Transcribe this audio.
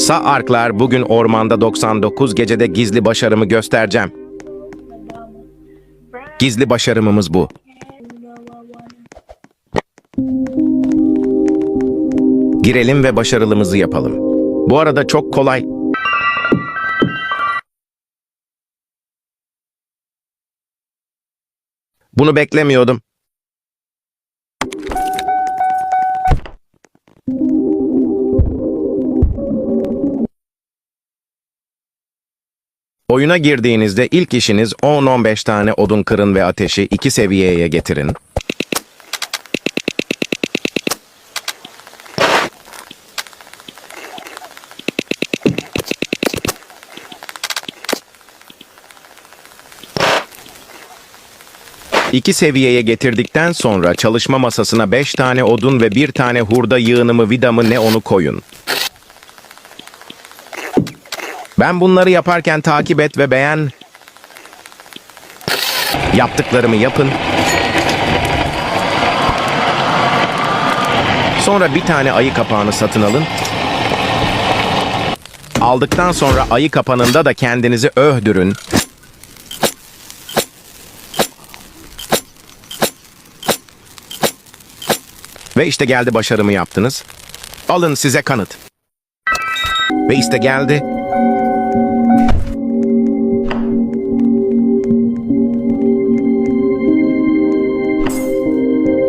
Sa arklar bugün ormanda 99 gecede gizli başarımı göstereceğim. Gizli başarımımız bu. Girelim ve başarılımızı yapalım. Bu arada çok kolay. Bunu beklemiyordum. Oyuna girdiğinizde ilk işiniz 10-15 tane odun kırın ve ateşi 2 seviyeye getirin. İki seviyeye getirdikten sonra çalışma masasına 5 tane odun ve bir tane hurda yığınımı vidamı ne onu koyun. Ben bunları yaparken takip et ve beğen. Yaptıklarımı yapın. Sonra bir tane ayı kapağını satın alın. Aldıktan sonra ayı kapanında da kendinizi öhdürün. Ve işte geldi başarımı yaptınız. Alın size kanıt. Ve işte geldi.